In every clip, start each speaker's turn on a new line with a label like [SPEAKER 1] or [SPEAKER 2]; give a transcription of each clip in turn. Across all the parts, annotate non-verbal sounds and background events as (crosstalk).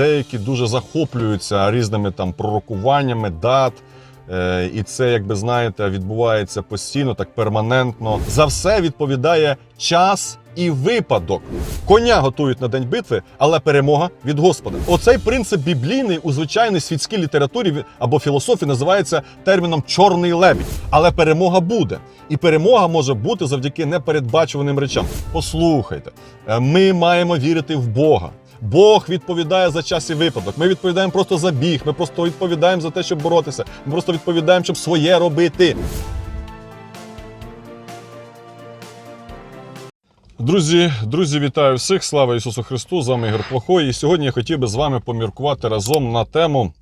[SPEAKER 1] деякі дуже захоплюються різними там пророкуваннями дат. Е, І це, як би знаєте, відбувається постійно, так перманентно. За все відповідає час і випадок. Коня готують на день битви, але перемога від Господа. Оцей принцип біблійний у звичайній світській літературі або філософії називається терміном чорний лебідь. Але перемога буде. І перемога може бути завдяки непередбачуваним речам. Послухайте, е, ми маємо вірити в Бога. Бог відповідає за час і випадок. Ми відповідаємо просто за біг. Ми просто відповідаємо за те, щоб боротися. Ми просто відповідаємо, щоб своє робити. Друзі, друзі, вітаю всіх! Слава Ісусу Христу! З вами Ігор Плохой. І сьогодні я хотів би з вами поміркувати разом на тему,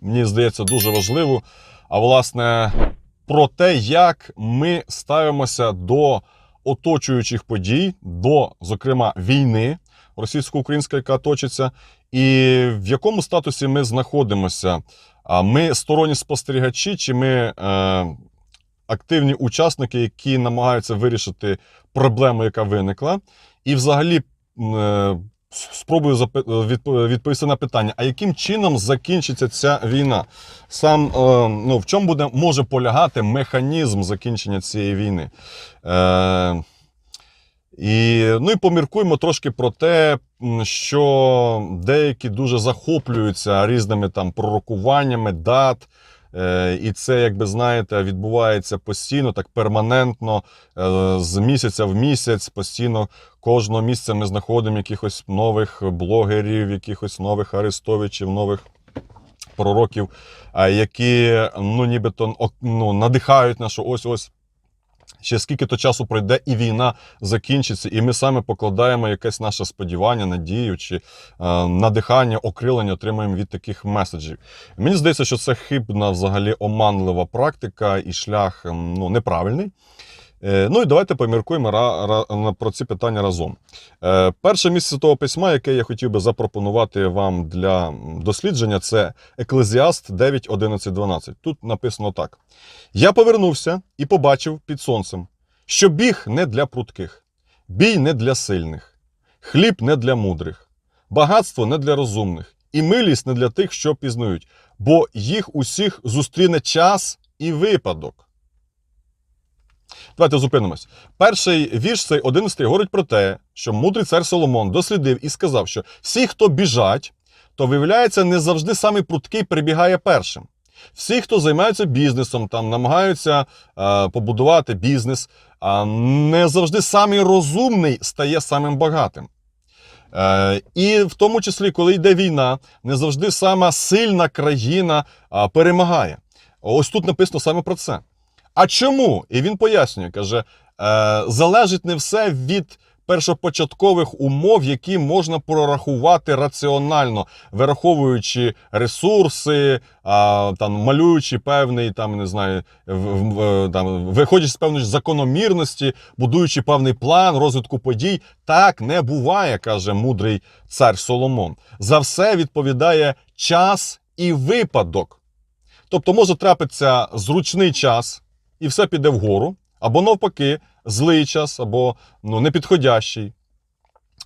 [SPEAKER 1] мені здається, дуже важливу. А власне, про те, як ми ставимося до оточуючих подій, до, зокрема, війни російсько-українська, яка точиться, і в якому статусі ми знаходимося. А Ми сторонні спостерігачі, чи ми е, активні учасники, які намагаються вирішити проблему, яка виникла, і взагалі е, спробую запи- відповісти на питання: а яким чином закінчиться ця війна? Сам е, ну, в чому буде може полягати механізм закінчення цієї війни? Е, і, ну і поміркуємо трошки про те, що деякі дуже захоплюються різними там пророкуваннями дат. Е, І це, як би знаєте, відбувається постійно, так перманентно, е, з місяця в місяць, постійно кожного місяця ми знаходимо якихось нових блогерів, якихось нових арестовичів, нових пророків, які ну, нібито ну, надихають нас, що ось ось. Ще скільки то часу пройде, і війна закінчиться, і ми саме покладаємо якесь наше сподівання, надію чи е, надихання, окрилення отримуємо від таких меседжів. Мені здається, що це хибна, взагалі оманлива практика і шлях ем, ну, неправильний. Е, Ну і давайте поміркуємо про ці питання разом. Е, Перше місце Святого письма, яке я хотів би запропонувати вам для дослідження, це Еклезіаст 9, 11, 12. Тут написано так: Я повернувся і побачив під сонцем, що біг не для прутких, бій не для сильних, хліб не для мудрих, багатство не для розумних, і милість не для тих, що пізнають, бо їх усіх зустріне час і випадок. Давайте зупинимось. Перший вірш, цей 11 говорить про те, що мудрий цар Соломон дослідив і сказав, що всі, хто біжать, то виявляється, не завжди самий пруткий прибігає першим. Всі, хто займаються бізнесом, там намагаються е, побудувати бізнес, а не завжди самий розумний стає самим багатим. Е, і в тому числі, коли йде війна, не завжди сама сильна країна а, перемагає. Ось тут написано саме про це. А чому? І він пояснює, каже: е, залежить не все від першопочаткових умов, які можна прорахувати раціонально, вираховуючи ресурси, а, там, малюючи певний, там, не знаю, в- там, виходячи з певної закономірності, будуючи певний план розвитку подій. Так не буває, каже мудрий цар Соломон. За все відповідає час і випадок. Тобто може трапитися зручний час, і все піде вгору, або навпаки, злий час, або ну, непідходящий,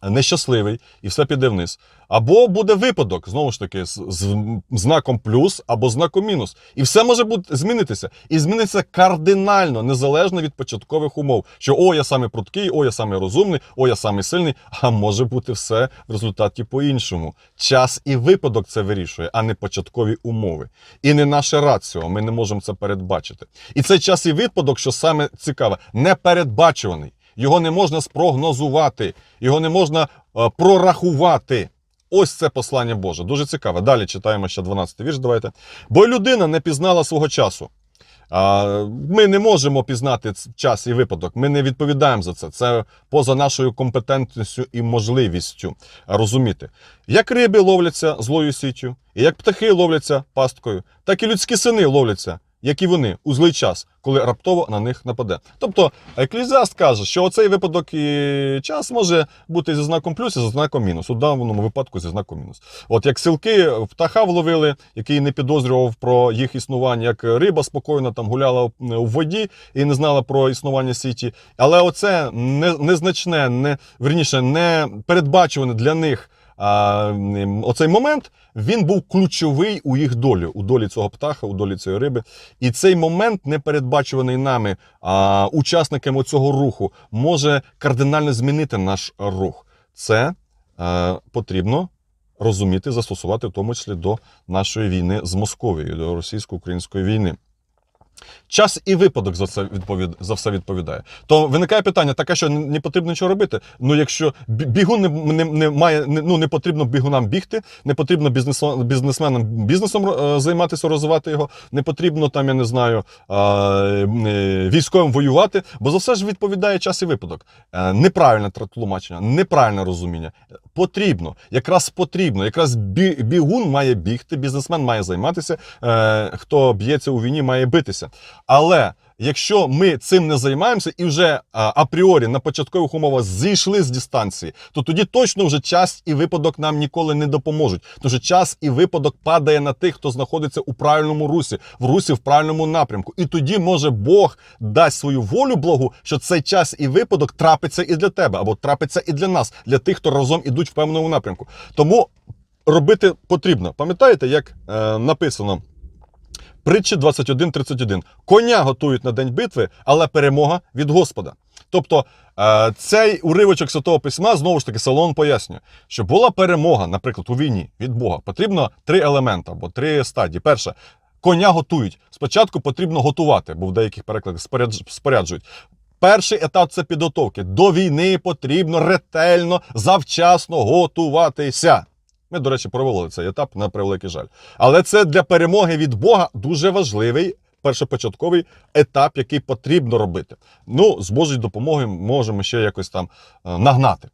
[SPEAKER 1] нещасливий, і все піде вниз. Або буде випадок, знову ж таки, з, з знаком плюс або знаком мінус. І все може бути змінитися. І зміниться кардинально, незалежно від початкових умов. Що о, я самий пруткий, о, я самий розумний, о, я самий сильний. А може бути все в результаті по-іншому. Час і випадок це вирішує, а не початкові умови. І не наше раціо. Ми не можемо це передбачити. І цей час і випадок, що саме цікаве, непередбачуваний. Його не можна спрогнозувати, його не можна е, прорахувати. Ось це послання Боже. Дуже цікаве. Далі читаємо ще 12 вірш. Давайте. Бо людина не пізнала свого часу. Ми не можемо пізнати час і випадок. Ми не відповідаємо за це. Це поза нашою компетентністю і можливістю розуміти. Як риби ловляться злою січчю, і як птахи ловляться пасткою, так і людські сини ловляться, як і вони, у злий час, коли раптово на них нападе. Тобто еклезіаст каже, що оцей випадок і час може бути зі знаком плюс і зі знаком мінус. У даному випадку зі знаком мінус. От як силки птаха вловили, який не підозрював про їх існування, як риба спокійно там гуляла у воді і не знала про існування сіті. Але оце не- незначне, не верніше, не передбачуване для них оцей момент він був ключовий у їх долі, у долі цього птаха, у долі цієї риби. І цей момент, не передбачуваний нами, а, учасниками цього руху, може кардинально змінити наш рух. Це е, потрібно розуміти, застосувати, в тому числі до нашої війни з Московією, до російсько-української війни. Час і випадок за це відповід... за все відповідає. То виникає питання: таке, що не- потрібно нічого робити. Ну, якщо бігун не, не, не має, не, ну не потрібно бігунам бігти, не потрібно бізнесо, бізнесменам бізнесом е, займатися, розвивати його, не потрібно там, я не знаю, е, військовим воювати, бо за все ж відповідає час і випадок. Е, неправильне тлумачення, неправильне розуміння. Потрібно, якраз потрібно, якраз бі, бігун має бігти, бізнесмен має займатися, е, хто б'ється у війні, має битися. Але якщо ми цим не займаємося і вже апріорі на початкових умовах зійшли з дистанції, то тоді точно вже час і випадок нам ніколи не допоможуть. Тому що час і випадок падає на тих, хто знаходиться у правильному русі, в русі в правильному напрямку. І тоді може Бог дасть свою волю благу, що цей час і випадок трапиться і для тебе, або трапиться і для нас, для тих, хто разом ідуть в певному напрямку. Тому робити потрібно. Пам'ятаєте, як е, написано? Притчі 21.31. Коня готують на день битви, але перемога від Господа. Тобто е, цей уривочок Святого Письма знову ж таки Соломон пояснює, що була перемога, наприклад, у війні від Бога. Потрібно три елементи або три стадії. Перше, коня готують. Спочатку потрібно готувати, бо в деяких перекладах спорядж- споряджують. Перший етап це підготовки. До війни потрібно ретельно, завчасно готуватися. Ми, до речі, провели цей етап на превеликий жаль. Але це для перемоги від Бога дуже важливий першопочатковий етап, який потрібно робити. Ну, з Божою допомогою можемо ще якось там е, нагнати.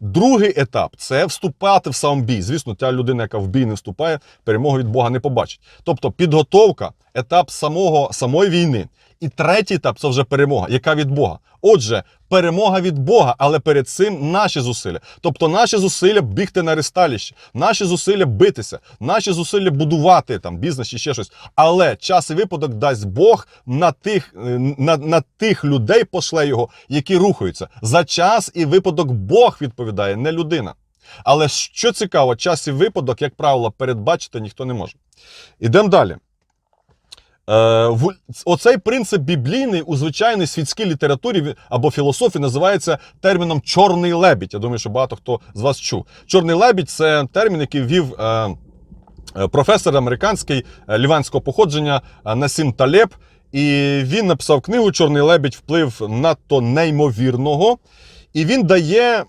[SPEAKER 1] Другий етап це вступати в сам бій. Звісно, та людина, яка в бій не вступає, перемогу від Бога не побачить. Тобто підготовка, етап самого, самої війни. І третій етап це вже перемога, яка від Бога. Отже, перемога від Бога, але перед цим наші зусилля. Тобто наші зусилля бігти на ресталіще, наші зусилля битися, наші зусилля будувати там бізнес чи ще щось. Але час і випадок дасть Бог на тих, е, на, на тих людей пошле його, які рухаються. За час і випадок Бог відповідає, не людина. Але що цікаво, час і випадок, як правило, передбачити ніхто не може. Ідемо далі. Е, Оцей принцип біблійний у звичайній світській літературі або філософії називається терміном чорний лебідь. Я думаю, що багато хто з вас чув. Чорний лебідь це термін, який ввів е, е, професор американський ліванського походження Насім Талеб. І він написав книгу Чорний лебідь вплив надто неймовірного. І він дає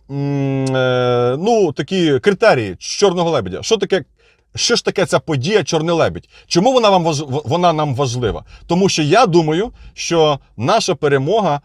[SPEAKER 1] ну, такі критерії чорного лебедя. Що таке що ж таке ця подія Чорний лебідь? Чому вона вам вона нам важлива? Тому що я думаю, що наша перемога,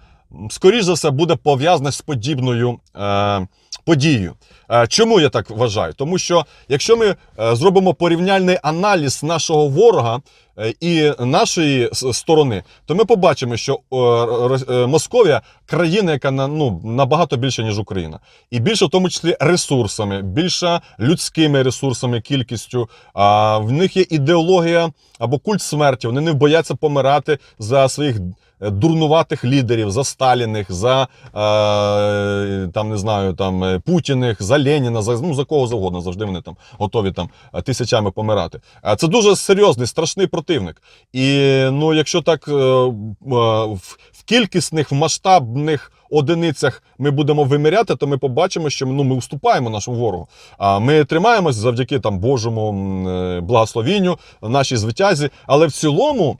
[SPEAKER 1] скоріш за все, буде пов'язана з подібною е, подією. Е, чому я так вважаю? Тому що якщо ми е, зробимо порівняльний аналіз нашого ворога е, і нашої сторони, то ми побачимо, що е, е, Московія країна, яка на, ну, набагато більше, ніж Україна. І більше в тому числі ресурсами, більше людськими ресурсами, кількістю. А в них є ідеологія або культ смерті. Вони не бояться помирати за своїх е, дурнуватих лідерів, за Сталіних, за е, там не знаю, там е, Путіних, за Леніна, за ну за кого завгодно. Завжди вони там готові там е, тисячами помирати. Це дуже серйозний, страшний противник. І ну, якщо так е, е, в, в кількісних, в масштабних одиницях ми будемо виміряти, то ми побачимо, що ну, ми уступаємо нашому ворогу. А ми тримаємось завдяки там Божому е, благословінню, нашій звитязі. Але в цілому,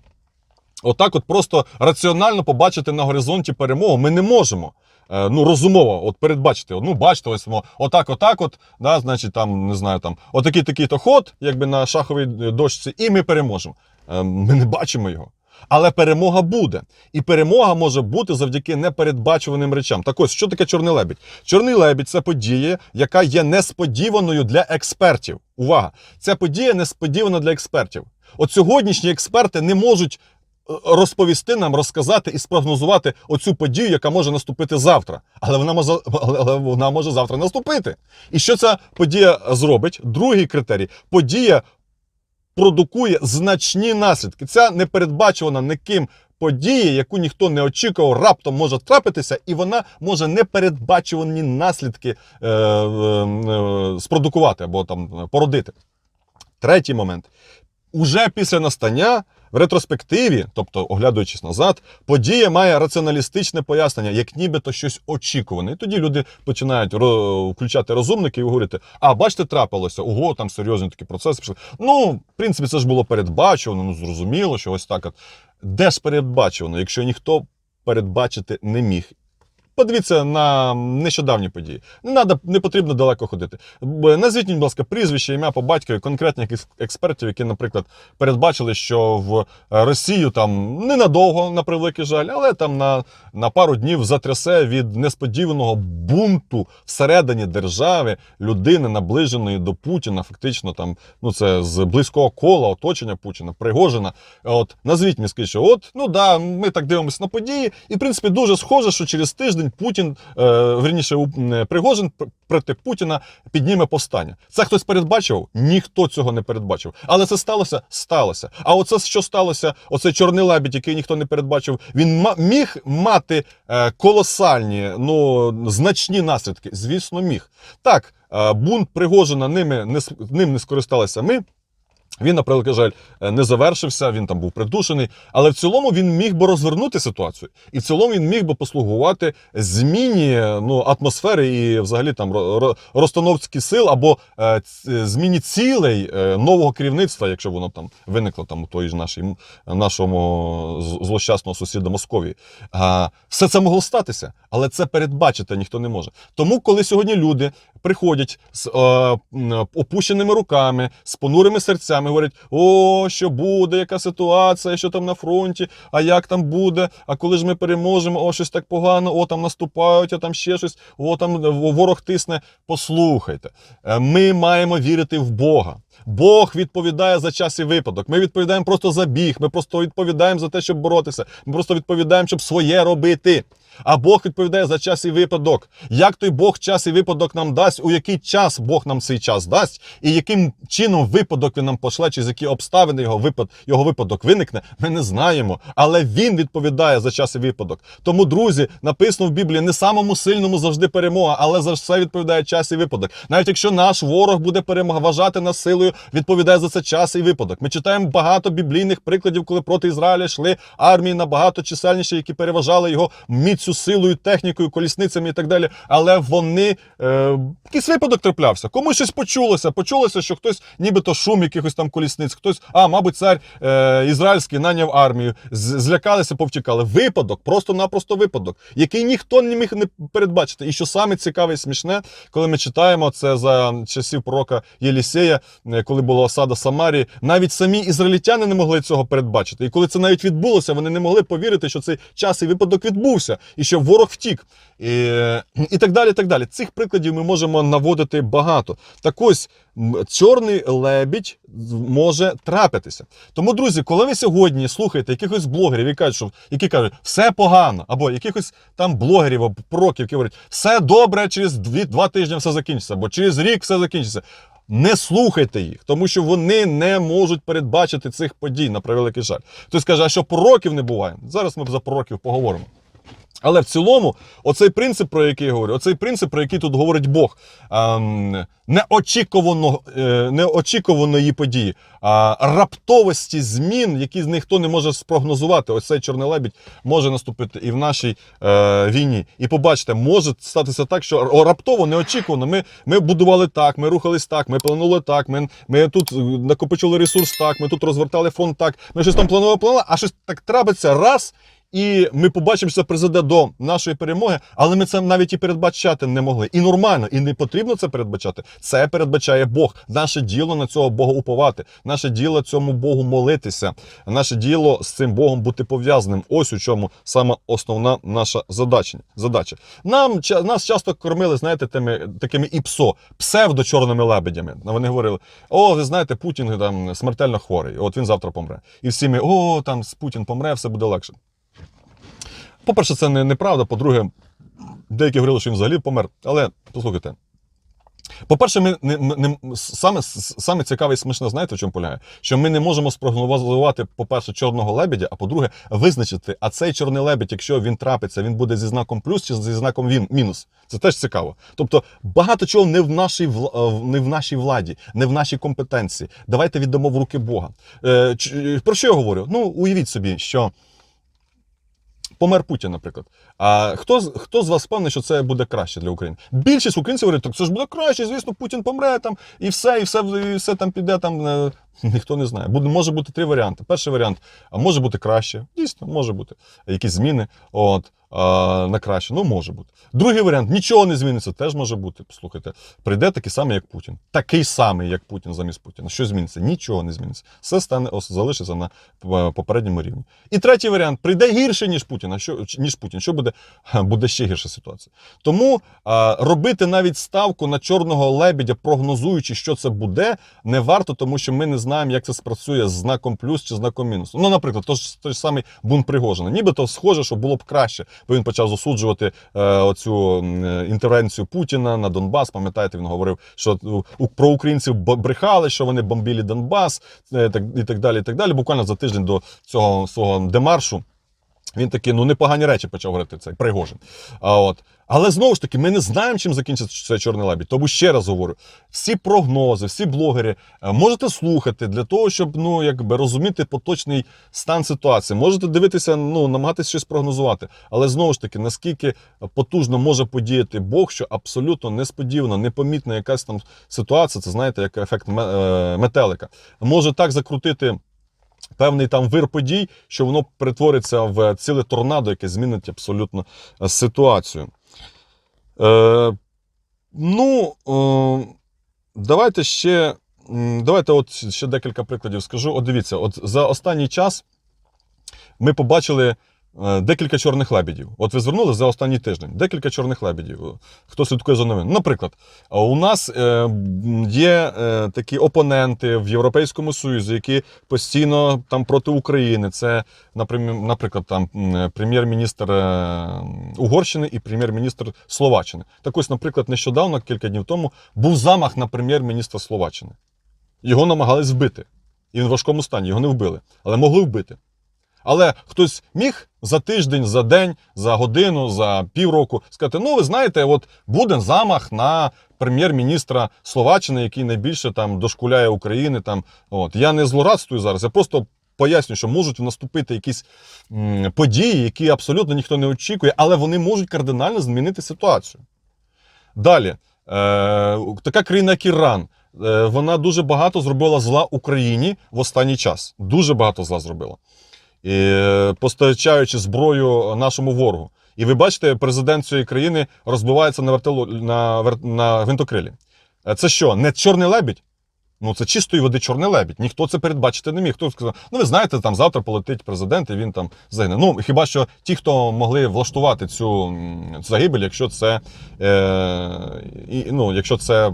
[SPEAKER 1] отак, от просто раціонально побачити на горизонті перемогу ми не можемо. Е, Ну, розумово, от передбачити, ну, бачите, ось отак, отак, от, да, значить, там, не знаю, там, отакий такий то ход, якби на шаховій е, дошці, і ми переможемо. Е, Ми не бачимо його. Але перемога буде. І перемога може бути завдяки непередбачуваним речам. Так ось, що таке чорний лебідь? Чорний лебідь це подія, яка є несподіваною для експертів. Увага! Ця подія несподівана для експертів. От сьогоднішні експерти не можуть розповісти нам, розказати і спрогнозувати оцю подію, яка може наступити завтра. Але вона може, але вона може завтра наступити. І що ця подія зробить? Другий критерій: подія продукує значні наслідки. Ця непередбачувана ніким події, яку ніхто не очікував, раптом може трапитися, і вона може непередбачувані наслідки е, е, е, спродукувати або там породити. Третій момент. Уже після настання в ретроспективі, тобто оглядуючись назад, подія має раціоналістичне пояснення, як нібито щось очікуване. І тоді люди починають ро- включати розумники і говорити: а бачите, трапилося, ого, там серйозні такі процеси пішли. Ну, в принципі, це ж було передбачено, ну зрозуміло, що ось так. От. Де ж передбачено, якщо ніхто передбачити не міг? Подивіться на нещодавні події. Не надо, не потрібно далеко ходити. Назвіть, будь ласка, прізвище, ім'я по батькові конкретних експертів, які, наприклад, передбачили, що в Росію там ненадовго, на превеликий жаль, але там на, на пару днів затрясе від несподіваного бунту всередині держави людини, наближеної до Путіна, фактично там, ну це з близького кола оточення Путіна, Пригожина. От назвіть скажіть, що от, ну да, ми так дивимося на події, і в принципі дуже схоже, що через тиждень Путін, е, верніше, Пригожин проти Путіна підніме повстання. Це хтось передбачив? Ніхто цього не передбачив. Але це сталося? Сталося. А оце що сталося? Оцей чорний лебідь, який ніхто не передбачив, він міг мати е, колосальні, ну значні наслідки. Звісно, міг. Так, е, бунт Пригожина ними не ним не скористалися ми. Він, на превеликий жаль, е, не завершився, він там був придушений. Але в цілому він міг би розвернути ситуацію. І в цілому він міг би послугувати зміні ну, атмосфери і взагалі там ро- ро- розстановці сил або е, зміні цілей е, нового керівництва, якщо воно там виникло там у той ж нашій, нашому злощасного сусіда Московії. Все це могло статися, але це передбачити ніхто не може. Тому, коли сьогодні люди приходять з е, опущеними руками, з понурими серцями, говорять: о, що буде, яка ситуація, що там на фронті, а як там буде, а коли ж ми переможемо, о, щось так погано, о, там наступають, а там ще щось, о, там ворог тисне. Послухайте, е, ми маємо вірити в Бога. Бог відповідає за час і випадок. Ми відповідаємо просто за біг. Ми просто відповідаємо за те, щоб боротися. Ми просто відповідаємо, щоб своє робити. А Бог відповідає за час і випадок. Як той Бог час і випадок нам дасть, у який час Бог нам цей час дасть, і яким чином випадок він нам пошле, чи з які обставини його випад, його випадок виникне, ми не знаємо. Але він відповідає за час і випадок. Тому, друзі, написано в Біблії, не самому сильному завжди перемога, але за все відповідає час і випадок. Навіть якщо наш ворог буде перемагати нас силою, відповідає за це час і випадок. Ми читаємо багато біблійних прикладів, коли проти Ізраїля йшли армії набагато чисельніші, які переважали його міцю, силою, технікою, колісницями і так далі. Але вони е, якийсь випадок траплявся. Комусь щось почулося. Почулося, що хтось, нібито шум якихось там колісниць, хтось, а мабуть, цар е, ізраїльський наняв армію, злякалися, повтікали. Випадок, просто-напросто випадок, який ніхто не міг не передбачити. І що саме цікаве і смішне, коли ми читаємо це за часів пророка Єлісея, е, коли була осада Самарії, навіть самі ізраїльтяни не могли цього передбачити. І коли це навіть відбулося, вони не могли повірити, що цей час і випадок відбувся, і що ворог втік. І, і так далі. так далі. Цих прикладів ми можемо наводити багато. Так ось чорний лебідь може трапитися. Тому, друзі, коли ви сьогодні слухаєте якихось блогерів, які кажуть, що які кажуть, все погано, або якихось там блогерів або пророків, які говорять, все добре, через дві, два тижні все закінчиться, або через рік все закінчиться. Не слухайте їх, тому що вони не можуть передбачити цих подій на превеликий жаль. Хтось скаже, а що пророків не буває? Зараз ми за пророків поговоримо. Але в цілому, оцей принцип, про який я говорю, оцей принцип, про який тут говорить Бог, ем, неочікувано, е, неочікуваної події, раптовості змін, які ніхто не може спрогнозувати. Ось цей чорний лебідь може наступити і в нашій е, війні. І побачите, може статися так, що раптово, неочікувано. Ми, ми будували так, ми рухались так, ми планували так, ми, ми тут е, накопичили ресурс так, ми тут розвертали фронт так, ми щось там планували, планували, а щось так трапиться раз. І ми побачимо, що це призведе до нашої перемоги, але ми це навіть і передбачати не могли. І нормально, і не потрібно це передбачати. Це передбачає Бог. Наше діло на цього Бога уповати. Наше діло цьому Богу молитися. Наше діло з цим Богом бути пов'язаним. Ось у чому саме основна наша задача. задача. Нам нас часто кормили, знаєте, тими такими іпсо, псевдо-чорними лебедями. Вони говорили: о, ви знаєте, Путін там смертельно хворий. От він завтра помре. І всі ми, о, там Путін помре, все буде легше. По-перше, це не, неправда. По-друге, деякі говорили, що він взагалі помер. Але послухайте, По-перше, ми не, не саме, саме цікаве і смішне, знаєте, в чому полягає? Що ми не можемо спрогнозувати, по-перше, чорного лебедя, а по-друге, визначити, а цей чорний лебедь, якщо він трапиться, він буде зі знаком плюс чи зі знаком він, мінус. Це теж цікаво. Тобто багато чого не в нашій е, не в нашій владі, не в нашій компетенції. Давайте віддамо в руки Бога. Е, Про що я говорю? Ну, уявіть собі, що. Помер Путін, наприклад. А хто, хто з вас впевнений, що це буде краще для України? Більшість українців говорять, так це ж буде краще, звісно, Путін помре там, і все, і все, і все там піде. Там, е, ніхто не знає. Буде, може бути три варіанти. Перший варіант, може бути краще. Дійсно, може бути. Якісь зміни от, а, на краще. Ну, може бути. Другий варіант, нічого не зміниться, теж може бути. Послухайте, прийде такий самий, як Путін. Такий самий, як Путін замість Путіна. Що зміниться? Нічого не зміниться. Все стане залишиться на попередньому рівні. І третій варіант прийде гірше, ніж Путін. А що ніж Путін. Що буде? Буде ще гірша ситуація. Тому а, робити навіть ставку на чорного лебедя, прогнозуючи, що це буде, не варто, тому що ми не знаємо, як це спрацює з знаком плюс чи знаком мінус. Ну, наприклад, той той ж самий бунт Пригожина. Нібито схоже, що було б краще, бо він почав засуджувати е, оцю е, інтервенцію Путіна на Донбас. Пам'ятаєте, він говорив, що про українців брехали, що вони бомбили Донбас, е, так і так далі. І так далі. Буквально за тиждень до цього свого демаршу. Він такі, ну непогані речі почав говорити цей Пригожин. А от. Але знову ж таки, ми не знаємо, чим закінчиться цей чорний лебідь. Тому ще раз говорю: всі прогнози, всі блогери е, можете слухати для того, щоб ну якби розуміти поточний стан ситуації. Можете дивитися, ну намагатися щось прогнозувати. Але знову ж таки, наскільки потужно може подіяти Бог, що абсолютно несподівано, непомітна якась там ситуація, це знаєте, як ефект е, метелика, може так закрутити певний там вир подій, що воно перетвориться в ціле торнадо, яке змінить абсолютно е, ситуацію. Е, ну, е, давайте ще. Давайте от ще декілька прикладів скажу. От дивіться, от за останній час ми побачили декілька чорних лебедів. От ви звернули за останній тиждень. Декілька чорних лебедів. Хто слідкує за новин? Наприклад, у нас е, є е, такі опоненти в Європейському Союзі, які постійно там проти України. Це, наприклад, там прем'єр-міністр е, Угорщини і прем'єр-міністр Словаччини. Так ось, наприклад, нещодавно, кілька днів тому, був замах на прем'єр-міністра Словаччини. Його намагались вбити. І він в важкому стані, його не вбили, але могли вбити. Але хтось міг за тиждень, за день, за годину, за півроку сказати: ну, ви знаєте, от буде замах на прем'єр-міністра Словаччини, який найбільше там дошкуляє України. Там, от. Я не злорадствую зараз, я просто поясню, що можуть наступити якісь м, події, які абсолютно ніхто не очікує, але вони можуть кардинально змінити ситуацію. Далі, е, така країна, як Іран. е, Вона дуже багато зробила зла Україні в останній час. Дуже багато зла зробила. Е, постачаючи зброю нашому ворогу. І ви бачите, президент цієї країни розбивається на вертоло на, на гвинтокрилі. Е, Це що, не чорний лебідь? Ну, це чистої води чорний лебідь. Ніхто це передбачити не міг. Хто сказав, ну ви знаєте, там завтра полетить президент, і він там загине. Ну, хіба що ті, хто могли влаштувати цю загибель, якщо це, е, і, ну, якщо це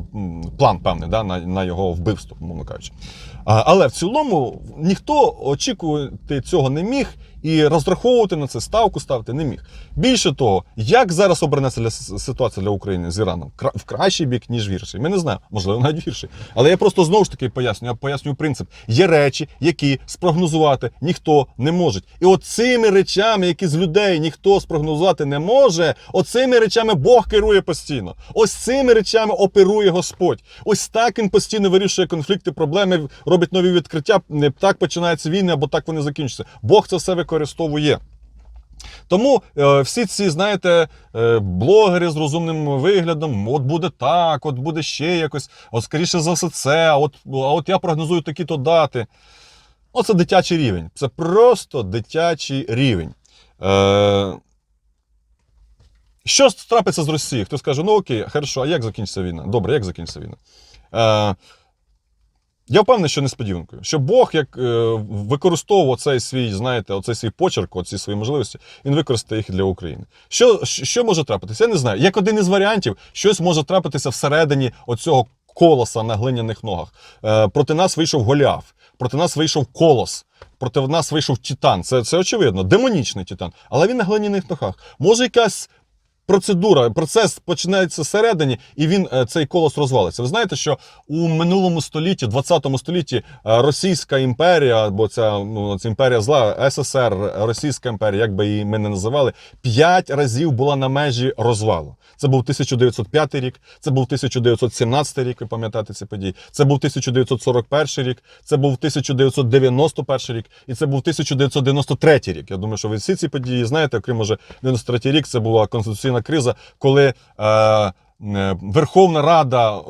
[SPEAKER 1] план певний да, на, на його вбивство, мовно кажучи. Але в цілому ніхто очікувати цього не міг і розраховувати на це ставку ставити не міг. Більше того, як зараз обернеться ситуація для України з Іраном? В кращий бік, ніж гірший. Ми не знаємо, можливо, навіть гірший. Але я просто знову ж таки пояснюю, я пояснюю принцип. Є речі, які спрогнозувати ніхто не може. І от цими речами, які з людей ніхто спрогнозувати не може, оцими речами Бог керує постійно. Ось цими речами оперує Господь. Ось так він постійно вирішує конфлікти, проблеми, робить нові відкриття. Не так починаються війни, або так вони закінчуються. Бог це все використовує. Тому е, всі ці, знаєте, е, блогери з розумним виглядом, от буде так, от буде ще якось, от скоріше за все це, от, а от я прогнозую такі-то дати. Оце дитячий рівень. Це просто дитячий рівень. Е, що трапиться з Росією? Хтось каже, ну окей, хорошо, а як закінчиться війна? Добре, як закінчиться війна? Е, я впевнений, що несподіванкою. Що Бог як е, використовував цей свій, знаєте, оцей свій почерк, оці свої можливості, він використає їх для України. Що, що може трапитися? Я не знаю. Як один із варіантів, щось може трапитися всередині оцього колоса на глиняних ногах. Е, проти нас вийшов Голіаф, проти нас вийшов колос. Проти нас вийшов Титан. Це, це очевидно, демонічний Титан. Але він на глиняних ногах. Може, якась процедура, процес починається всередині, і він е, цей колос розвалиться. Ви знаєте, що у минулому столітті, 20 столітті, е, Російська імперія, або ця, ну, ця імперія зла, СССР, Російська імперія, як би її ми не називали, п'ять разів була на межі розвалу. Це був 1905 рік, це був 1917 рік, ви пам'ятаєте ці події. Це був 1941 рік, це був 1991 рік, і це був 1993 рік. Я думаю, що ви всі ці події знаєте, окрім може 93 рік, це була конституційна криза, коли. Е, е, Верховна Рада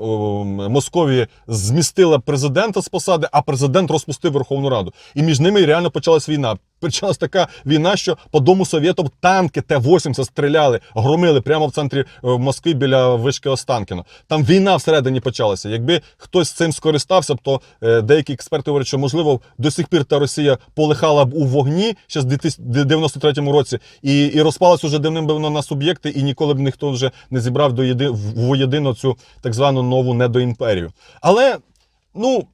[SPEAKER 1] Московії змістила президента з посади, а президент розпустив Верховну Раду. І між ними реально почалась війна. Почалась така війна, що по дому совєтам танки Т-80 стріляли, громили прямо в центрі е, Москви біля вишки Останкіно. Там війна всередині почалася. Якби хтось цим скористався, б, то е, деякі експерти говорять, що можливо до сих пір та Росія полихала б у вогні ще з 2093 році, і, і розпалась уже давним-давно на суб'єкти, і ніколи б ніхто вже не зібрав до єди, воєдино цю так звану нову недоімперію. Але ну.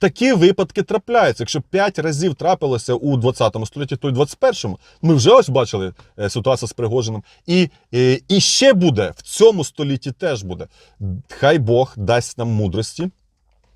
[SPEAKER 1] Такі випадки трапляються. Якщо 5 разів трапилося у 20 столітті, то й 21-му. Ми вже ось бачили е, ситуацію з Пригожиним. І, е, і ще буде, в цьому столітті теж буде. Хай Бог дасть нам мудрості,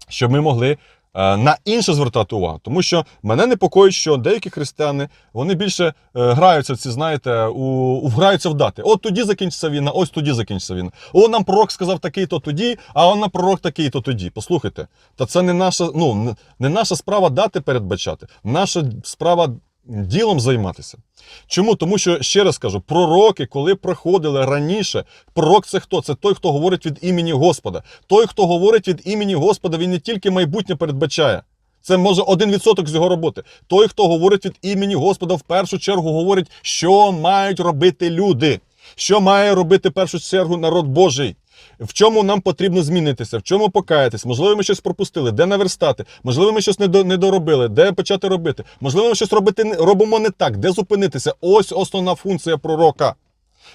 [SPEAKER 1] щоб ми могли на інше звертати увагу. Тому що мене непокоїть, що деякі християни вони більше е, граються в ці, знаєте, у, у граються в дати. От тоді закінчиться війна, ось тоді закінчиться війна. О, нам пророк сказав такий-то тоді, а он нам пророк такий-то тоді. Послухайте, та це не наша, ну не наша справа дати передбачати. Наша справа ділом займатися. Чому? Тому що ще раз кажу, пророки, коли приходили раніше, пророк це хто? Це той, хто говорить від імені Господа. Той, хто говорить від імені Господа, він не тільки майбутнє передбачає. Це може один відсоток з його роботи. Той, хто говорить від імені Господа, в першу чергу говорить, що мають робити люди, що має робити в першу чергу народ Божий. В чому нам потрібно змінитися, в чому покаятись? Можливо, ми щось пропустили, де наверстати, можливо, ми щось не, доробили, де почати робити. Можливо, ми щось робити робимо не так, де зупинитися. Ось основна функція пророка.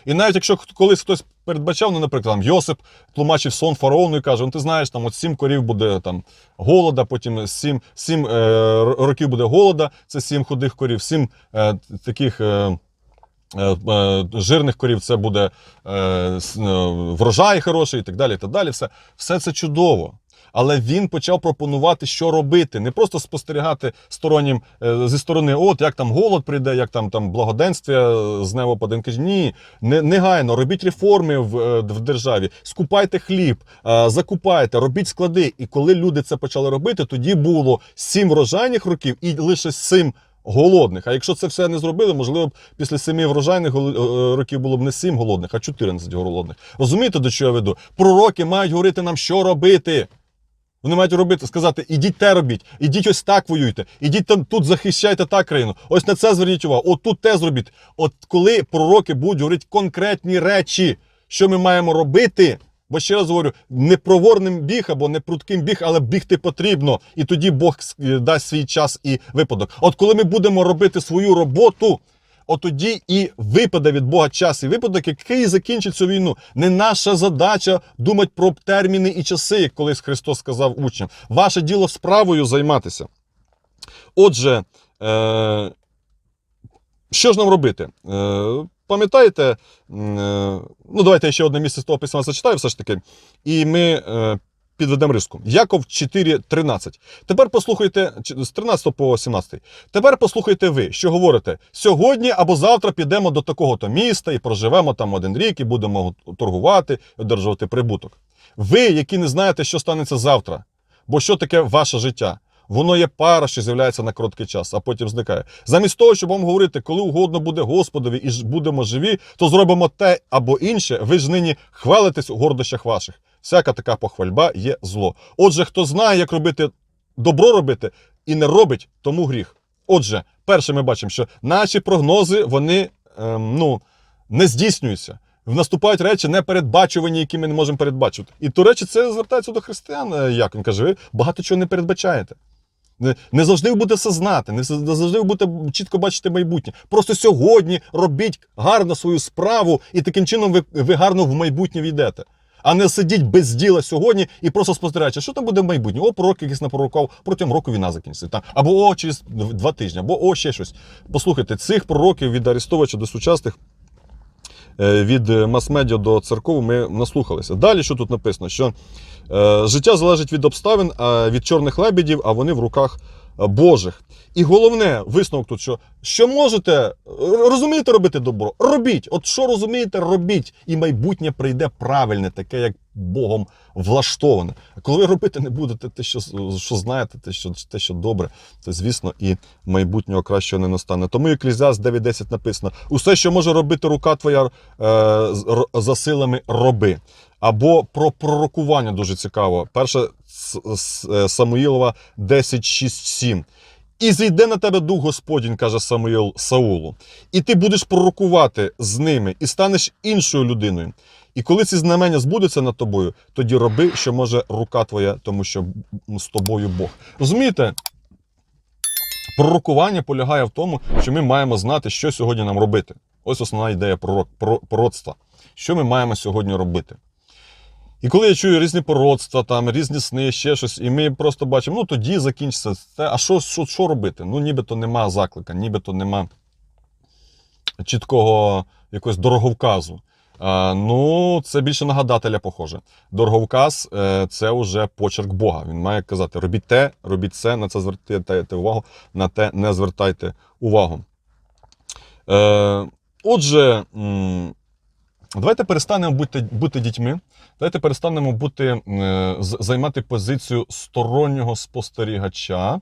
[SPEAKER 1] І навіть якщо колись хтось передбачав, ну, наприклад, там Йосип тлумачив сон фараону і каже: ну ти знаєш, там от сім корів буде там голода, потім сім, сім е, років буде голода, це сім худих корів, сім е, таких. Е, Жирних корів це буде е, е, врожай хороший і так далі. І так далі. Все, все це чудово. Але він почав пропонувати, що робити, не просто спостерігати стороннім е, зі сторони, от як там голод прийде, як там, там благоденствие е, з неба паде. Ні, не, негайно робіть реформи в, е, в державі, скупайте хліб, е, закупайте, робіть склади. І коли люди це почали робити, тоді було сім врожайних років і лише сім голодних. А якщо це все не зробили, можливо б після семи врожайних гол- е, років було б не сім голодних, а 14 голодних. Розумієте, до чого я веду? Пророки мають говорити нам, що робити. Вони мають робити, сказати, ідіть те робіть, ідіть ось так воюйте, ідіть там тут захищайте так країну. Ось на це зверніть увагу, от тут те зробіть. От коли пророки будуть говорити конкретні речі, що ми маємо робити. Бо ще раз говорю, не проворним біг або не прутким біг, але бігти потрібно. І тоді Бог дасть свій час і випадок. От коли ми будемо робити свою роботу, от тоді і випаде від Бога час і випадок, який закінчить цю війну. Не наша задача думати про терміни і часи, як колись Христос сказав учням. Ваше діло справою займатися. Отже, е, що ж нам робити? Е, пам'ятаєте, е, ну давайте я ще одне місце з того письма зачитаю все ж таки, і ми е, підведемо риску. Яков 4.13. Тепер послухайте з 13 по 17. Тепер послухайте ви, що говорите: сьогодні або завтра підемо до такого-то міста і проживемо там один рік, і будемо торгувати, одержувати прибуток. Ви, які не знаєте, що станеться завтра, бо що таке ваше життя? Воно є пара, що з'являється на короткий час, а потім зникає. Замість того, щоб вам говорити, коли угодно буде Господові і будемо живі, то зробимо те або інше. Ви ж нині хвалитесь у гордощах ваших. Всяка така похвальба є зло. Отже, хто знає, як робити добро робити і не робить, тому гріх. Отже, перше, ми бачимо, що наші прогнози вони ем, ну, не здійснюються. Наступають речі непередбачувані, які ми не можемо передбачити. І до речі, це звертається до християн. е, Як він каже, ви багато чого не передбачаєте. Не, не завжди ви будете все знати, не завжди ви будете чітко бачити майбутнє. Просто сьогодні робіть гарно свою справу, і таким чином ви, ви гарно в майбутнє війдете. А не сидіть без діла сьогодні і просто спостерігаючи, що там буде в майбутнє. О, пророк якийсь напророкав, протягом року війна закінчиться. Або о, через два тижні, або о, ще щось. Послухайте, цих пророків від Арестовича до сучасних е, від е, мас-медіа до церков ми наслухалися. Далі, що тут написано, що життя залежить від обставин, від чорних лебедів, а вони в руках е, Божих. І головне висновок тут, що, що можете, е, розумієте робити добро? Робіть. От що розумієте, робіть. І майбутнє прийде правильне, таке, як Богом влаштоване. А коли ви робити не будете те, що, що знаєте, те, що, те, що добре, то звісно і майбутнього кращого не настане. Тому Еклізіаст 9.10 написано: усе, що може робити рука твоя е, за силами, роби. Або про пророкування дуже цікаво. С- е, Самуїлова 10.6.7. І зійде на тебе дух Господінь, каже Самуїл Саулу, і ти будеш пророкувати з ними, і станеш іншою людиною. І коли ці знамення збудуться над тобою, тоді роби, що може рука твоя, тому що з тобою Бог. Розумієте? Пророкування полягає в тому, що ми маємо знати, що сьогодні нам робити. Ось основна ідея пророк, про- пророцтва. Що ми маємо сьогодні робити? І коли я чую різні пророцтва, там, різні сни, ще щось, і ми просто бачимо, ну тоді закінчиться це. А що, що, що робити? Ну, нібито нема заклика, нібито нема чіткого якогось дороговказу. А, ну, це більше нагадателя похоже. Дороговказ е, це вже почерк Бога. Він має казати: робіть те, робіть це, на це звертайте увагу, на те не звертайте увагу. Е, отже, давайте перестанемо бути, бути дітьми. Давайте перестанемо бути, е, займати позицію стороннього спостерігача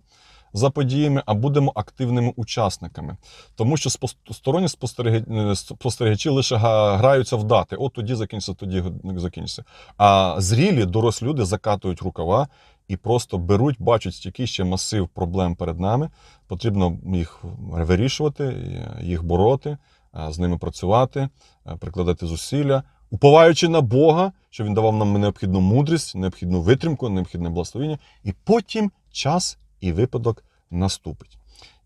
[SPEAKER 1] за подіями, а будемо активними учасниками. Тому що сторонні е, спостерігачі лише граються в дати. От тоді закінчиться, тоді закінчиться. А зрілі, дорослі люди закатують рукава і просто беруть, бачать, який ще масив проблем перед нами. Потрібно їх вирішувати, їх бороти, з ними працювати, прикладати зусилля, уповаючи на Бога, що Він давав нам необхідну мудрість, необхідну витримку, необхідне благословення, і потім час і випадок наступить.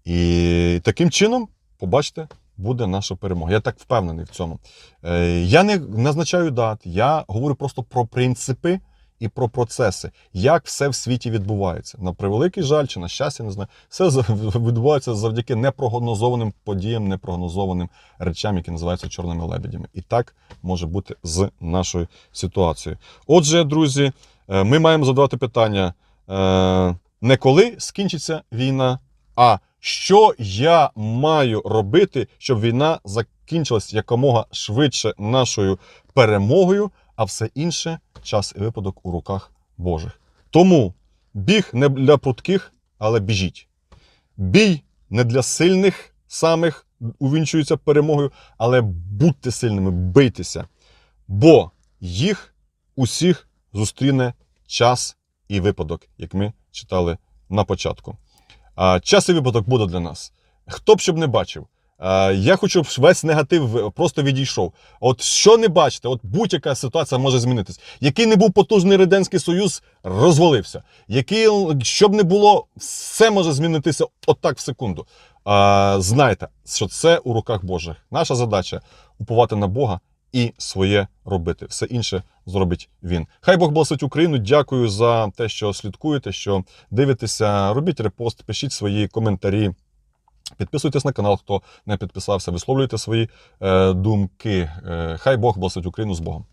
[SPEAKER 1] І таким чином, побачите, буде наша перемога. Я так впевнений в цьому. Е, Я не назначаю дат, я говорю просто про принципи і про процеси, як все в світі відбувається. На превеликий жаль, чи на щастя, не знаю, все (laughs) відбувається завдяки непрогнозованим подіям, непрогнозованим речам, які називаються чорними лебедями. І так може бути з нашою ситуацією. Отже, друзі, е, ми маємо задавати питання е, не коли скінчиться війна, а що я маю робити, щоб війна закінчилась якомога швидше нашою перемогою, а все інше час і випадок у руках Божих. Тому біг не для прутких, але біжіть. Бій не для сильних самих увінчується перемогою, але будьте сильними, бийтеся. Бо їх усіх зустріне час і випадок, як ми читали на початку. А, час і випадок буде для нас. Хто б щоб не бачив. А, я хочу, щоб весь негатив просто відійшов. От що не бачите, от будь-яка ситуація може змінитись. Який не був потужний Радянський Союз, розвалився. Який, щоб не було, все може змінитися отак в секунду. А, знайте, що це у руках Божих. Наша задача уповати на Бога і своє робити. Все інше зробить він. Хай Бог благословить Україну. Дякую за те, що слідкуєте, що дивитеся. Робіть репост, пишіть свої коментарі. Підписуйтесь на канал, хто не підписався, висловлюйте свої е, думки. Е, хай Бог благословить Україну з Богом.